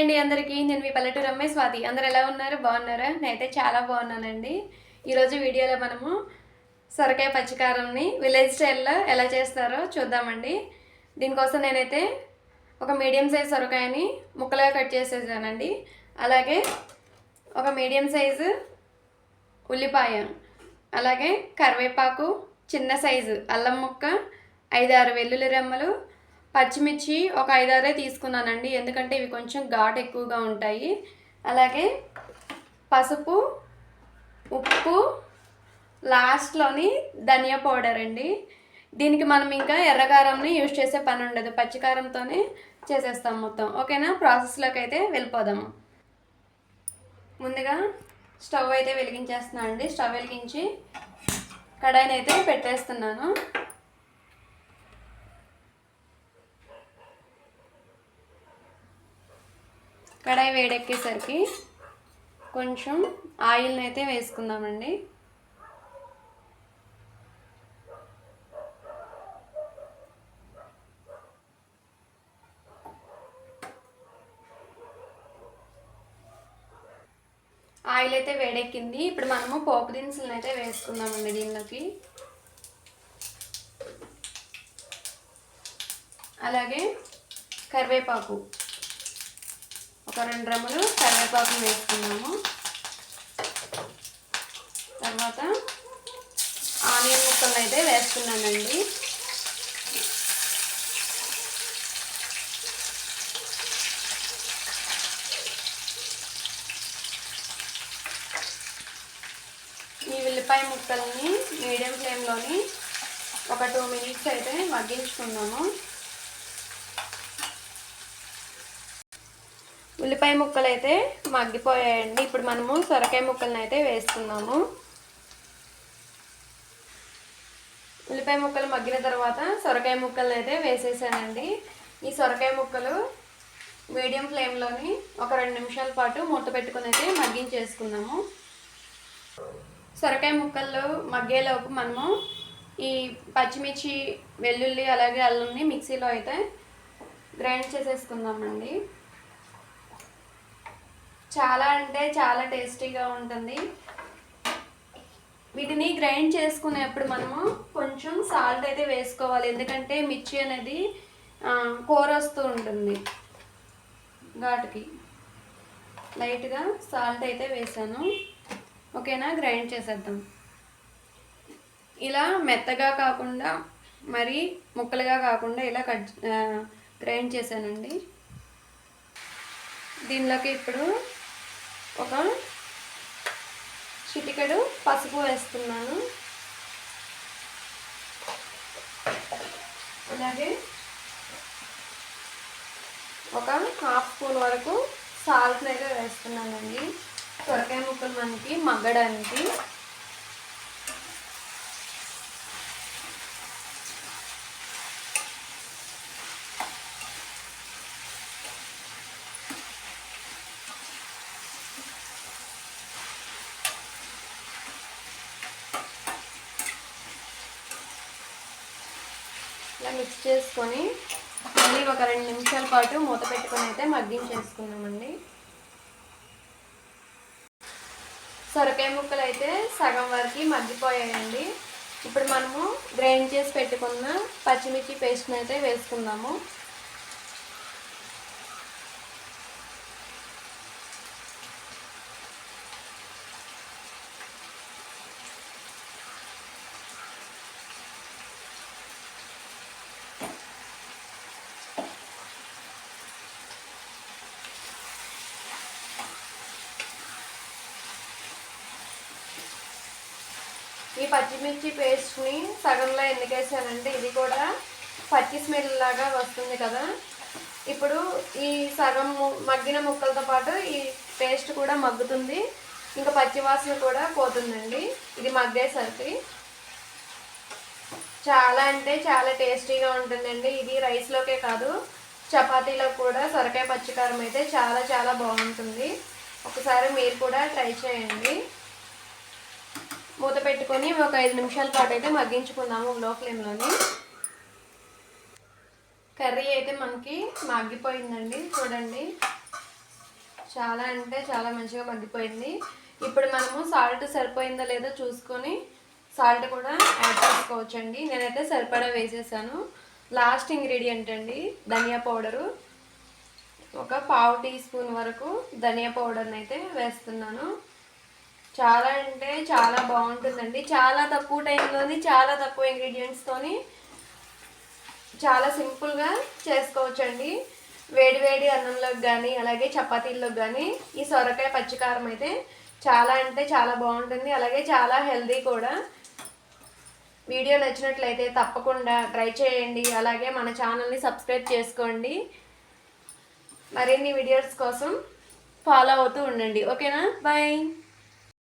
అండి అందరికీ. నేను మీ పల్లెటూరు అమ్మాయి స్వాతి. అందరు ఎలా ఉన్నారు? బాగున్నారా? నేనైతే చాలా బాగున్నానండి. ఈరోజు వీడియోలో మనము సొరకాయ పచ్చికారంని విలేజ్ స్టైల్లో ఎలా చేస్తారో చూద్దామండి. దీనికోసం నేనైతే ఒక మీడియం సైజ్ సొరకాయని ముక్కలుగా కట్ చేసేసానండి. అలాగే ఒక మీడియం సైజు ఉల్లిపాయ అలాగే కరివేపాకు చిన్న సైజు అల్లం ముక్క ఐదు ఆరు వెల్లుల్లి రెమ్మలు పచ్చిమిర్చి ఒక ఐదారే తీసుకున్నానండి. ఎందుకంటే ఇవి కొంచెం ఘాట్ ఎక్కువగా ఉంటాయి. అలాగే పసుపు ఉప్పు లాస్ట్లోని ధనియా పౌడర్ అండి. దీనికి మనం ఇంకా ఎర్రకారంని యూజ్ చేసే పని ఉండదు. పచ్చికారంతోనే చేసేస్తాం మొత్తం. ఓకేనా? ప్రాసెస్లోకి అయితే వెళ్ళిపోదాము ముందుగా స్టవ్ అయితే వెలిగించేస్తున్నాను అండి స్టవ్ వెలిగించి కడాయిని అయితే పెట్టేస్తున్నాను. కడాయి వేడెక్కేసరికి కొంచెం ఆయిల్ని అయితే వేసుకుందామండి. ఆయిల్ అయితే వేడెక్కింది. ఇప్పుడు మనము పోపు దినుసులను అయితే వేసుకుందామండి దీనిలోకి. అలాగే కరివేపాకు. ఒక రెండు రమ్మలు కరివేపాకు వేసుకున్నాము. తర్వాత ఆనియన్ ముక్కలు అయితే వేసుకున్నానండి. ఈ ఉల్లిపాయ ముక్కల్ని మీడియం ఫ్లేమ్లోని ఒక టూ మినిట్స్ అయితే మగ్గించుకున్నాము ఉల్లిపాయ ముక్కలు అయితే మగ్గిపోయాయండి. ఇప్పుడు మనము సొరకాయ ముక్కలను అయితే వేసుకుందాము ఉల్లిపాయ ముక్కలు మగ్గిన తర్వాత సొరకాయ ముక్కలను అయితే వేసేసానండి. ఈ సొరకాయ ముక్కలు మీడియం ఫ్లేమ్లోని ఒక రెండు నిమిషాల పాటు మూత పెట్టుకుని అయితే మగ్గించేసుకుందాము. సొరకాయ ముక్కలు మగ్గేలోపు మనము ఈ పచ్చిమిర్చి వెల్లుల్లి అలాగే అల్లంని మిక్సీలో అయితే గ్రైండ్ చేసేసుకుందామండి. చాలా అంటే చాలా టేస్టీగా ఉంటుంది. వీటిని గ్రైండ్ చేసుకునేప్పుడు మనము కొంచెం సాల్ట్ అయితే వేసుకోవాలి. ఎందుకంటే మిర్చి అనేది కూర వస్తూ ఉంటుంది ఘాటుకి. లైట్గా సాల్ట్ అయితే వేసాను. ఓకేనా? గ్రైండ్ చేసేద్దాం. ఇలా మెత్తగా కాకుండా మరి ముక్కలుగా కాకుండా ఇలా కట్ గ్రైండ్ చేశానండి. దీనిలోకి ఇప్పుడు ఒక చిటికెడు పసుపు వేస్తున్నాను. అలాగే ఒక హాఫ్ స్పూన్ వరకు సాల్ట్ అయితే వేస్తున్నానండి. సొరకాయ ముక్కలు మనకి మగ్గడానికి. ఇలా మిక్స్ చేసుకొని మళ్ళీ ఒక రెండు నిమిషాల పాటు మూత పెట్టుకొని అయితే మగ్గించేసుకున్నామండి సొరకాయ ముక్కలు అయితే సగం వరకు మగ్గిపోయాయండి. ఇప్పుడు మనము గ్రైండ్ చేసి పెట్టుకున్న పచ్చిమిర్చి పేస్ట్ని అయితే వేసుకుందాము. పచ్చిమిర్చి పేస్ట్ని సగంలో ఎందుకేసానంటే ఇది కూడా పచ్చి స్మెల్ లాగా వస్తుంది కదా. ఇప్పుడు ఈ సగం మగ్గిన ముక్కలతో పాటు ఈ పేస్ట్ కూడా మగ్గుతుంది. ఇంకా పచ్చివాసన కూడా పోతుందండి. ఇది మగ్గేసరికి. చాలా అంటే చాలా టేస్టీగా ఉంటుందండి. ఇది రైస్లోకే కాదు చపాతీలో కూడా సొరకాయ పచ్చికారం అయితే చాలా చాలా బాగుంటుంది. ఒకసారి మీరు కూడా ట్రై చేయండి. మూత పెట్టుకొని ఒక ఐదు నిమిషాల పాటు అయితే మగ్గించుకుందాము లో ఫ్లేమ్లోని కర్రీ అయితే మనకి మగ్గిపోయిందండి చూడండి. చాలా అంటే చాలా మంచిగా మగ్గిపోయింది. ఇప్పుడు మనము సాల్ట్ సరిపోయిందో లేదో చూసుకొని సాల్ట్ కూడా యాడ్ చేసుకోవచ్చండి. నేనైతే సరిపడా వేసేసాను. లాస్ట్ ఇంగ్రీడియంట్ అండి ధనియా పౌడరు ఒక పావు టీ స్పూన్ వరకు ధనియా పౌడర్ని అయితే వేస్తున్నాను. చాలా అంటే చాలా బాగుంటుందండి. చాలా తక్కువ టైంలోని చాలా తక్కువ ఇంగ్రీడియంట్స్తోని చాలా సింపుల్గా చేసుకోవచ్చండి. వేడి వేడి అన్నంలోకి కానీ అలాగే చపాతీల్లోకి కానీ ఈ సొరకాయ పచ్చికారం అయితే చాలా అంటే చాలా బాగుంటుంది. అలాగే చాలా హెల్దీ కూడా. వీడియో నచ్చినట్లయితే తప్పకుండా ట్రై చేయండి. అలాగే మన ఛానల్ని సబ్స్క్రైబ్ చేసుకోండి. మరిన్ని వీడియోస్ కోసం ఫాలో అవుతూ ఉండండి. ఓకేనా? బాయ్.